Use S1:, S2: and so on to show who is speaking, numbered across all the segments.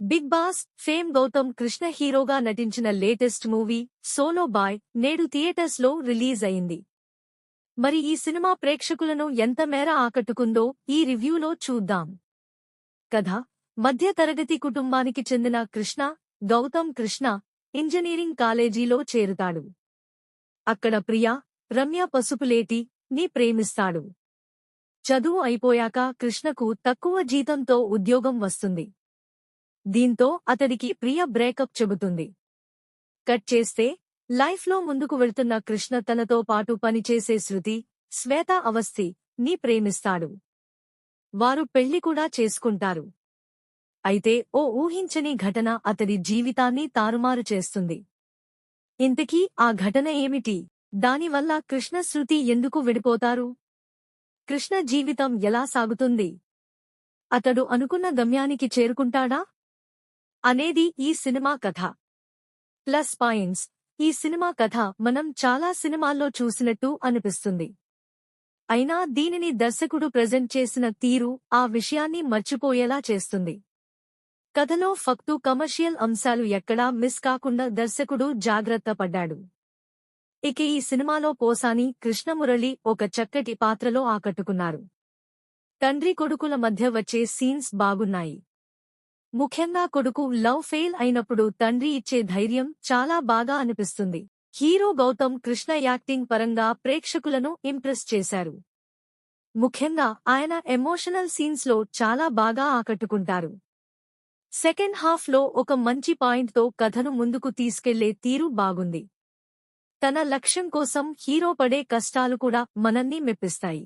S1: Big Boss fame Gautham Krishna హీరోగా నటించిన latest movie solo bye నేడు థియేటర్స్లో రిలీజ్ అయింది. మరి ఈ సినిమా ప్రేక్షకులను ఎంత మేర ఆకట్టుకుందో ఈ రివ్యూలో చూద్దాం. కథ మధ్యతరగతి కుటుంబానికి చెందిన కృష్ణ గౌతమ్ కృష్ణ ఇంజనీరింగ్ కాలేజీలో చేరుతాడు. అక్కడ ప్రియా రమ్య పసుపులేటి ని ప్రేమిస్తాడు. చదువు అయిపోయాక కృష్ణకు తక్కువ జీతంతో ఉద్యోగం వస్తుంది. దీంతో అతడికి ప్రియ బ్రేకప్ చెబుతుంది. కట్ చేస్తే లైఫ్లో ముందుకు వెళ్తున్న కృష్ణ తనతో పాటు పనిచేసే శృతి శ్వేత అవస్థి ని ప్రేమిస్తాడు. వారు పెళ్ళి కూడా చేసుకుంటారు. అయితే ఓ ఊహించని ఘటన అతడి జీవితాన్ని తారుమారు చేస్తుంది. ఇంతకీ ఆ ఘటన ఏమిటి? దానివల్ల కృష్ణ శృతి ఎందుకు విడిపోతారు? కృష్ణ జీవితం ఎలా సాగుతుంది? అతడు అనుకున్న గమ్యానికి చేరుకుంటాడా? అనేది ఈ సినిమా కథ. Plus points. ఈ సినిమా కథ మనం చాలా సినిమాల్లో చూసినట్టు అనిపిస్తుంది. అయినా దీనిని దర్శకుడు ప్రజెంట్ చేసిన తీరు ఆ విషయాన్ని మర్చిపోయేలా చేస్తుంది. కథలో ఫక్తు కమర్షియల్ అంశాలు ఎక్కడా మిస్ కాకుండా దర్శకుడు జాగ్రత్త పడ్డాడు. ఇక ఈ సినిమాలో పోసాని కృష్ణమురళి ఒక చక్కటి పాత్రలో ఆకట్టుకున్నారు. తండ్రి కొడుకుల మధ్య వచ్చే సీన్స్ బాగున్నాయి. ముఖ్యంగా కొడుకు లవ్ ఫెయిల్ అయినప్పుడు తండ్రి ఇచ్చే ధైర్యం చాలా బాగా అనిపిస్తుంది. హీరో గౌతమ్ కృష్ణ యాక్టింగ్ పరంగా ప్రేక్షకులను ఇంప్రెస్ చేశారు. ముఖ్యంగా ఆయన ఎమోషనల్ సీన్స్లో చాలా బాగా ఆకట్టుకుంటారు. సెకండ్ హాఫ్లో ఒక మంచి పాయింట్తో కథను ముందుకు తీసుకెళ్ళే తీరు బాగుంది. తన లక్ష్యం కోసం హీరో పడే కష్టాలు కూడా మనల్ని మెప్పిస్తాయి.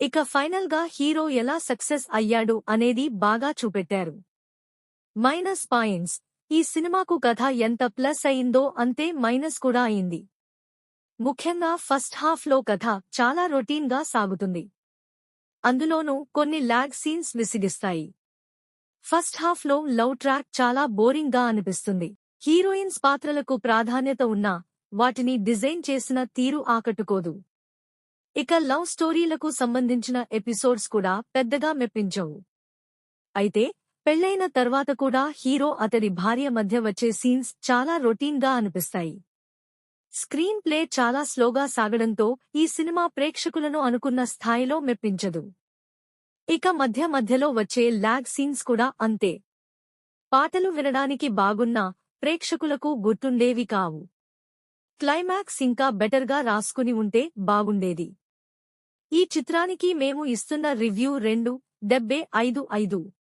S1: ఇక ఫైనల్గా హీరో ఎలా సక్సెస్ అయ్యాడు అనేది బాగా చూపెట్టారు. Minus points. ఈ సినిమాకు కథ ఎంత ప్లస్ అయిందో అంతే మైనస్ కూడా అయింది. ముఖ్యంగా ఫస్ట్ హాఫ్లో కథ చాలా రొటీన్గా సాగుతుంది. అందులోనూ కొన్ని ల్యాగ్ సీన్స్ విసిగిస్తాయి. ఫస్ట్ హాఫ్లో లవ్ ట్రాక్ చాలా బోరింగ్గా అనిపిస్తుంది. హీరోయిన్స్ పాత్రలకు ప్రాధాన్యత ఉన్నా వాటిని డిజైన్ చేసిన తీరు ఆకట్టుకోదు. ఇక లవ్ స్టోరీలకు సంబంధించిన ఎపిసోడ్స్ కూడా పెద్దగా మెప్పించవు. అయితే పెళ్ళైన తర్వాత కూడా హీరో అతడి భార్య మధ్య వచ్చే సీన్స్ చాలా రొటీన్గా అనిపిస్తాయి. స్క్రీన్ ప్లే చాలా స్లోగా సాగడంతో ఈ సినిమా ప్రేక్షకులను అనుకున్న స్థాయిలో మెప్పించదు. ఇక మధ్య మధ్యలో వచ్చే ల్యాగ్ సీన్స్ కూడా అంతే. పాటలు వినడానికి బాగున్నా ప్రేక్షకులకు గుర్తుండేవి కావు. క్లైమాక్స్ ఇంకా బెటర్గా రాసుకుని ఉంటే బాగుండేది. ఈ చిత్రానికి మేము ఇస్తున్న రివ్యూ రెండు డెబ్బే ఐదు ఐదు.